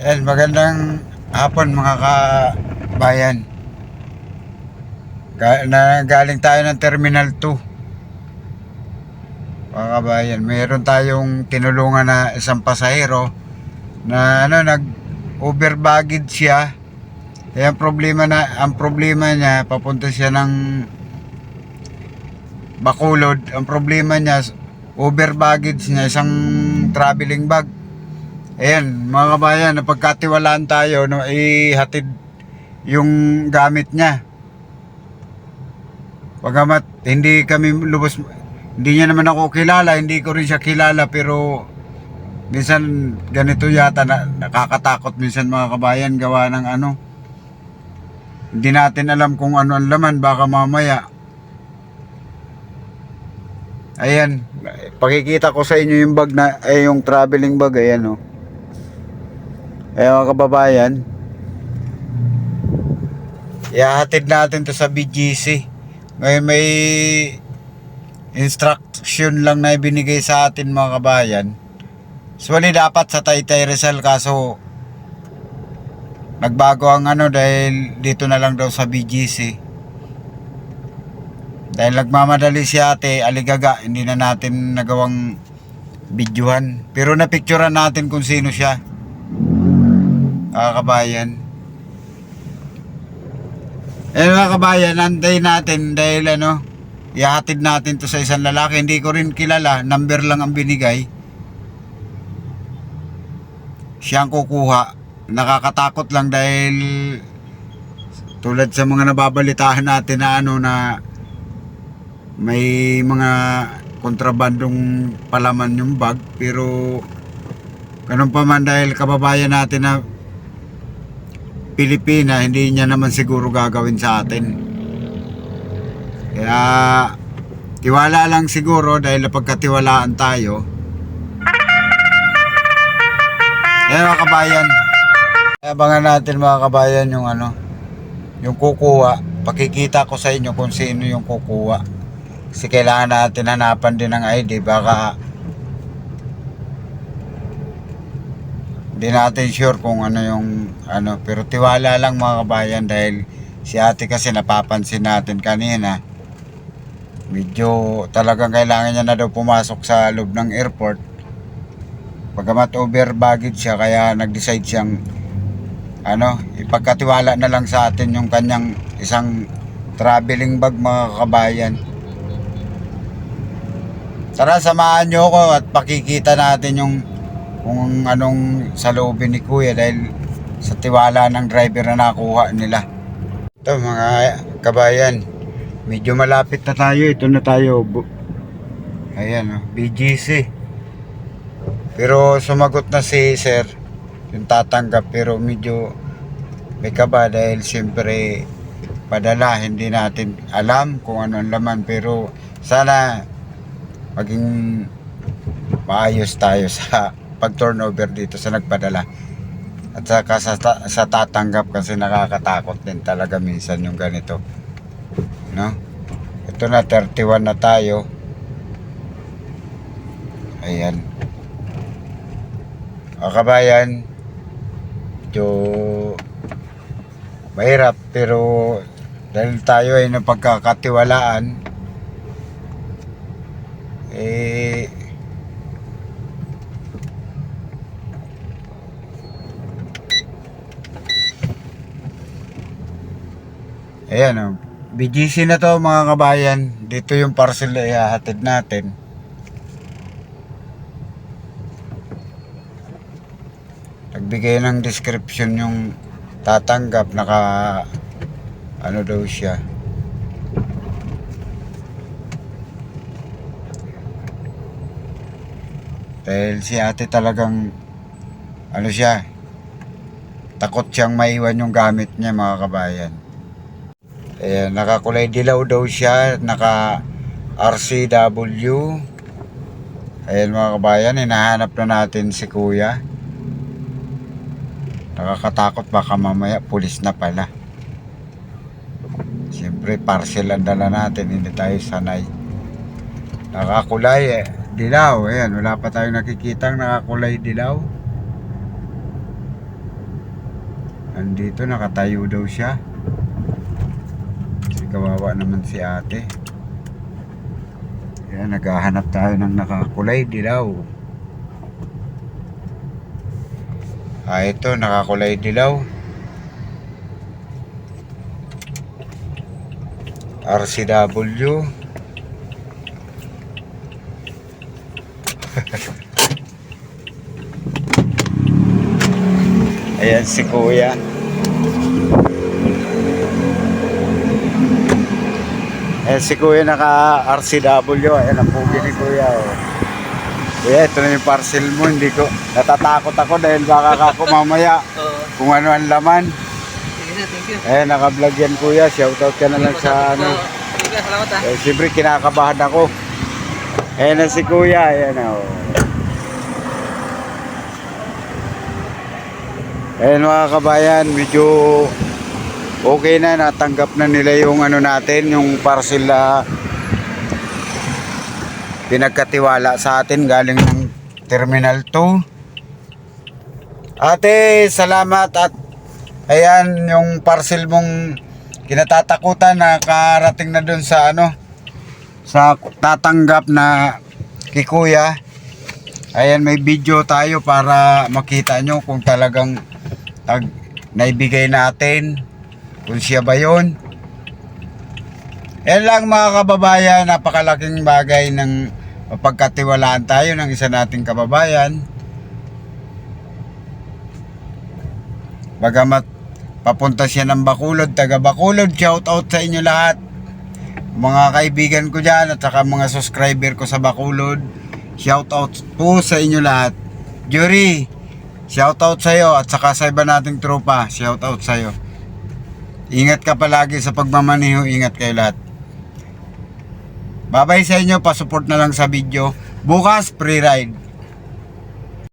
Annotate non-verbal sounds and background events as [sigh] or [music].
Ayan, magandang hapon mga kabayan. Ga- na, tayo ng Terminal 2. Mga kabayan, mayroon tayong tinulungan na isang pasahero na ano, nag over siya. Kaya ang problema na ang problema niya papunta siya ng Bacolod. Ang problema niya over baggage niya isang traveling bag. Ayan, mga kabayan, napagkatiwalaan tayo no, ihatid yung gamit niya. Pagamat hindi kami lubos, hindi niya naman ako kilala, hindi ko rin siya kilala, pero minsan ganito yata na, nakakatakot minsan mga kabayan gawa ng ano. Hindi natin alam kung ano ang laman, baka mamaya. Ayan, pakikita ko sa inyo yung bag na, eh, yung traveling bag, ayan oh. Eh mga kababayan, ihahatid natin to sa BGC. Ngayon may instruction lang na ibinigay sa atin mga kabayan. Suwali dapat sa Taytay Rizal kaso nagbago ang ano dahil dito na lang daw sa BGC. Dahil nagmamadali si ate, aligaga, hindi na natin nagawang videohan. Pero napicturean natin kung sino siya mga kabayan. Eh mga kabayan, antayin natin dahil ano, ihatid natin to sa isang lalaki. Hindi ko rin kilala, number lang ang binigay. Siya ang kukuha. Nakakatakot lang dahil tulad sa mga nababalitaan natin na ano na may mga kontrabandong palaman yung bag pero ganun pa man dahil kababayan natin na Pilipina, hindi niya naman siguro gagawin sa atin. Kaya, tiwala lang siguro dahil napagkatiwalaan tayo. Eh mga kabayan, abangan natin mga kabayan yung ano, yung kukuha. Pakikita ko sa inyo kung sino yung kukuha. Kasi kailangan natin hanapan din ng ID. Baka Hindi natin sure kung ano yung ano pero tiwala lang mga kabayan dahil si ate kasi napapansin natin kanina. Medyo talagang kailangan niya na daw pumasok sa loob ng airport. Pagamat over baggage siya kaya nag-decide siyang ano ipagkatiwala na lang sa atin yung kanyang isang traveling bag mga kabayan. Tara samahan nyo ako at pakikita natin yung kung anong sa loobin ni Kuya dahil sa tiwala ng driver na nakuha nila. Ito mga kabayan, medyo malapit na tayo. Ito na tayo. Ayan, oh, BGC. Pero sumagot na si Sir, yung tatanggap. Pero medyo may kaba dahil siyempre padala. Hindi natin alam kung ano ang laman. Pero sana maging maayos tayo [laughs] sa pag turnover dito sa nagpadala. At saka sa, sa tatanggap kasi nakakatakot din talaga minsan yung ganito. No? Ito na 31 na tayo. Ayan. O kabayan. Medyo mahirap pero dahil tayo ay napagkakatiwalaan eh Ayan o. BGC na to mga kabayan. Dito yung parcel na ihahatid natin. Nagbigay ng description yung tatanggap. Naka ano daw siya. Dahil si ate talagang ano siya takot siyang maiwan yung gamit niya mga kabayan. Ayan, nakakulay dilaw daw siya, naka RCW. Ayan mga kabayan, hinahanap na natin si kuya. Nakakatakot baka mamaya pulis na pala. Siyempre parcel ang dala natin, hindi tayo sanay. Nakakulay eh, dilaw. Ayan, wala pa tayong nakikitang nakakulay dilaw. Andito, nakatayo daw siya. Kawawa naman si ate. Yan, naghahanap tayo ng nakakulay dilaw. Ah, ito, nakakulay dilaw. RCW. [laughs] Ayan si Kuya. Ayan si Kuya naka RCW. Ayan ang pugi ni Kuya. Oh. Kuya, ito na yung parcel mo. Hindi ko, natatakot ako dahil baka ako mamaya [laughs] kung ano ang laman. Ayan, naka-vlog yan Kuya. Shoutout ka na lang sa ano. Salamat ah. Eh, siyempre kinakabahan ako. Ayan na si Kuya. Ayan na. Oh. Ayan mga kabayan, medyo okay na. Natanggap na nila yung ano natin, yung parcel na pinagkatiwala sa atin galing ng Terminal 2. Ate, salamat at ayan yung parcel mong kinatatakutan na karating na dun sa ano sa tatanggap na kay kuya. Ayan may video tayo para makita nyo kung talagang tag, naibigay natin kung siya ba yun. Yan lang mga kababayan, napakalaking bagay ng mapagkatiwalaan tayo ng isa nating kababayan. Bagamat papunta siya ng Bakulod, taga Bakulod, shout out sa inyo lahat. Mga kaibigan ko dyan at saka mga subscriber ko sa Bakulod, shout out po sa inyo lahat. Jury, shout out sa iyo at saka sa iba nating tropa, shout out sa iyo. Ingat ka palagi sa pagmamaneho, ingat kayo lahat. Babay sa inyo, pasupport na lang sa video. Bukas, free ride.